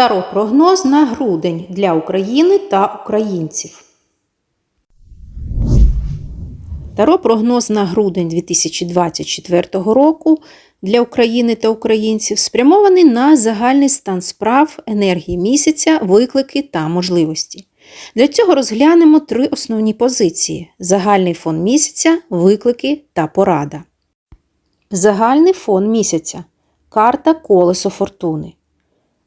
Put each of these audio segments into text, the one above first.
Таро прогноз на грудень для України та українців. Таро прогноз на грудень 2024 року для України та українців спрямований на загальний стан справ, енергії місяця, виклики та можливості. Для цього розглянемо три основні позиції: загальний фон місяця, виклики та порада. Загальний фон місяця. Карта Колесо Фортуни.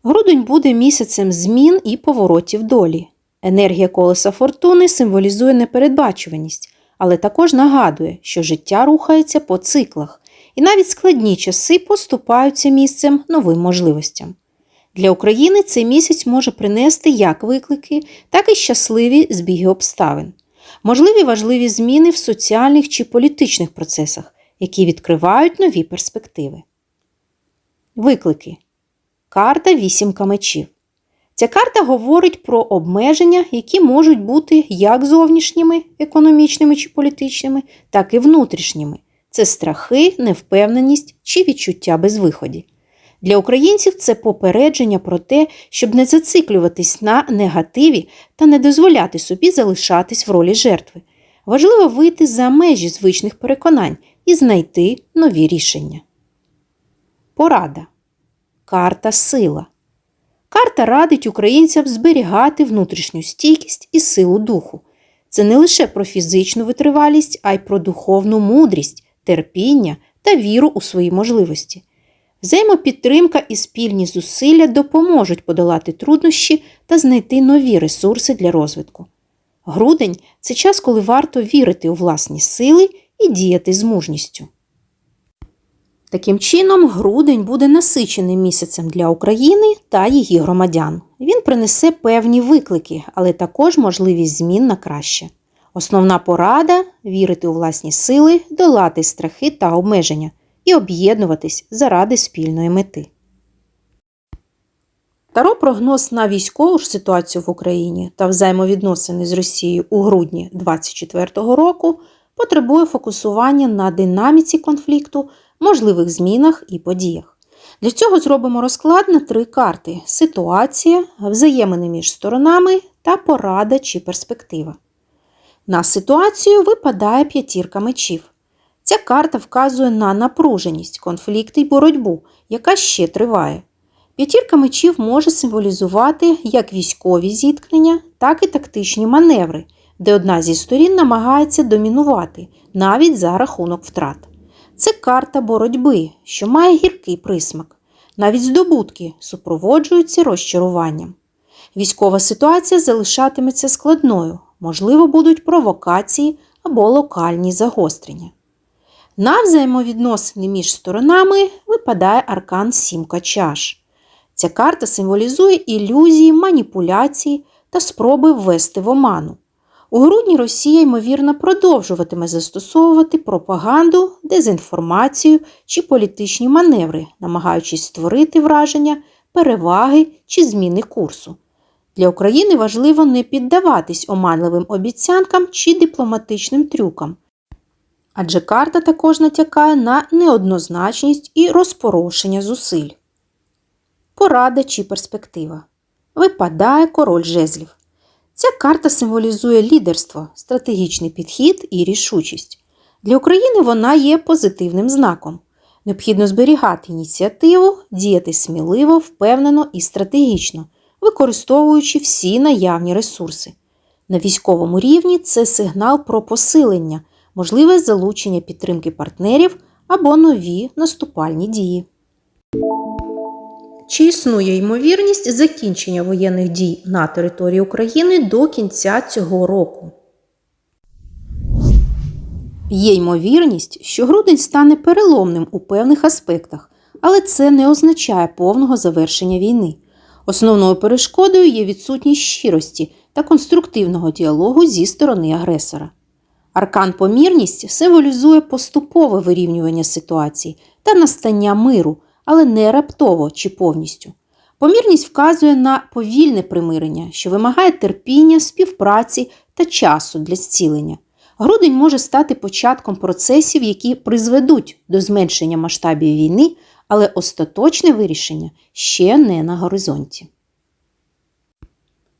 Грудень буде місяцем змін і поворотів долі. Енергія колеса фортуни символізує непередбачуваність, але також нагадує, що життя рухається по циклах, і навіть складні часи поступаються місцем новим можливостям. Для України цей місяць може принести як виклики, так і щасливі збіги обставин, можливі важливі зміни в соціальних чи політичних процесах, які відкривають нові перспективи. Виклики. Карта вісімка мечів. Ця карта говорить про обмеження, які можуть бути як зовнішніми, економічними чи політичними, так і внутрішніми. Це страхи, невпевненість чи відчуття безвиході. Для українців це попередження про те, щоб не зациклюватись на негативі та не дозволяти собі залишатись в ролі жертви. Важливо вийти за межі звичних переконань і знайти нові рішення. Порада. Карта сила. Карта радить українцям зберігати внутрішню стійкість і силу духу. Це не лише про фізичну витривалість, а й про духовну мудрість, терпіння та віру у свої можливості. Взаємопідтримка і спільні зусилля допоможуть подолати труднощі та знайти нові ресурси для розвитку. Грудень це час, коли варто вірити у власні сили і діяти з мужністю. Таким чином, грудень буде насиченим місяцем для України та її громадян. Він принесе певні виклики, але також можливість змін на краще. Основна порада вірити у власні сили, долати страхи та обмеження і об'єднуватись заради спільної мети. Таро прогноз на військову ж ситуацію в Україні та взаємовідносини з Росією у грудні 2024 року потребує фокусування на динаміці конфлікту, можливих змінах і подіях. Для цього зробимо розклад на три карти: ситуація, взаємини між сторонами та порада чи перспектива. На ситуацію випадає п'ятірка мечів. Ця карта вказує на напруженість, конфлікти й боротьбу, яка ще триває. П'ятірка мечів може символізувати як військові зіткнення, так і тактичні маневри, де одна зі сторін намагається домінувати навіть за рахунок втрат. Це карта боротьби, що має гіркий присмак. Навіть здобутки супроводжуються розчаруванням. Військова ситуація залишатиметься складною, можливо, будуть провокації або локальні загострення. На взаємовідносини між сторонами випадає аркан Сімка чаш. Ця карта символізує ілюзії, маніпуляції та спроби ввести в оману. У грудні Росія, ймовірно, продовжуватиме застосовувати пропаганду, дезінформацію чи політичні маневри, намагаючись створити враження, переваги чи зміни курсу. Для України важливо не піддаватись оманливим обіцянкам чи дипломатичним трюкам. Адже карта також натякає на неоднозначність і розпорошення зусиль. Порада чи перспектива. Випадає король жезлів. Ця карта символізує лідерство, стратегічний підхід і рішучість. Для України вона є позитивним знаком. Необхідно зберігати ініціативу, діяти сміливо, впевнено і стратегічно, використовуючи всі наявні ресурси. На військовому рівні це сигнал про посилення, можливе залучення підтримки партнерів або нові наступальні дії. Чи існує ймовірність закінчення воєнних дій на території України до кінця цього року? Є ймовірність, що грудень стане переломним у певних аспектах, але це не означає повного завершення війни. Основною перешкодою є відсутність щирості та конструктивного діалогу зі сторони агресора. Аркан помірність символізує поступове вирівнювання ситуації та настання миру але не раптово чи повністю. Помірність вказує на повільне примирення, що вимагає терпіння, співпраці та часу для зцілення. Грудень може стати початком процесів, які призведуть до зменшення масштабів війни, але остаточне вирішення ще не на горизонті.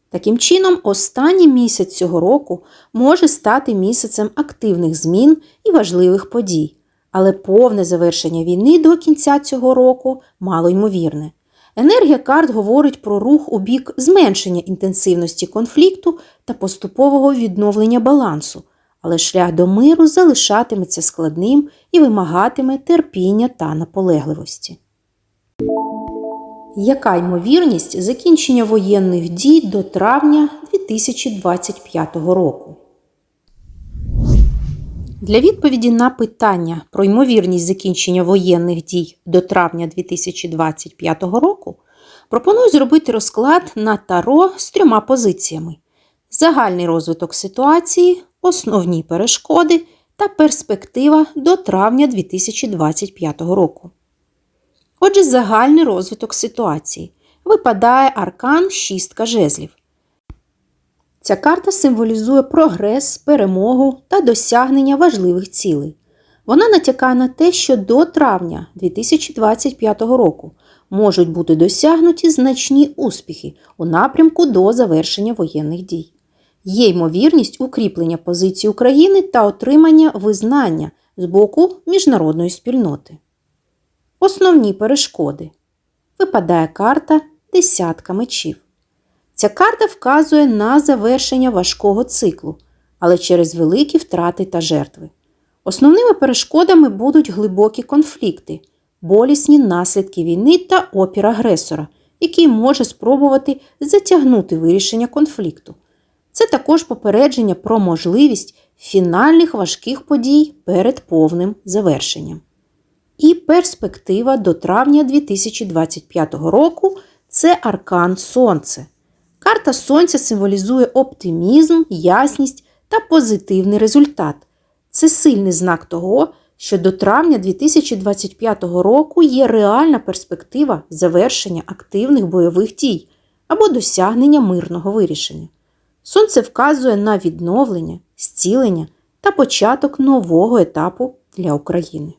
Таким чином, останній місяць цього року може стати місяцем активних змін і важливих подій, але повне завершення війни до кінця цього року мало ймовірне. Енергія карт говорить про рух у бік зменшення інтенсивності конфлікту та поступового відновлення балансу, але шлях до миру залишатиметься складним і вимагатиме терпіння та наполегливості. Яка ймовірність закінчення воєнних дій до травня 2025 року? Для відповіді на питання про ймовірність закінчення воєнних дій до травня 2025 року пропоную зробити розклад на таро з трьома позиціями: загальний розвиток ситуації, основні перешкоди та перспектива до травня 2025 року. Отже, загальний розвиток ситуації. Випадає аркан шістка жезлів. Ця карта символізує прогрес, перемогу та досягнення важливих цілей. Вона натякає на те, що до травня 2025 року можуть бути досягнуті значні успіхи у напрямку до завершення воєнних дій. Є ймовірність укріплення позиції України та отримання визнання з боку міжнародної спільноти. Основні перешкоди. Випадає карта десятка мечів. Ця карта вказує на завершення важкого циклу, але через великі втрати та жертви. Основними перешкодами будуть глибокі конфлікти, болісні наслідки війни та опір агресора, який може спробувати затягнути вирішення конфлікту. Це також попередження про можливість фінальних важких подій перед повним завершенням. І перспектива до травня 2025 року це аркан Сонце. Карта Сонця символізує оптимізм, ясність та позитивний результат. Це сильний знак того, що до травня 2025 року є реальна перспектива завершення активних бойових дій або досягнення мирного вирішення. Сонце вказує на відновлення, зцілення та початок нового етапу для України.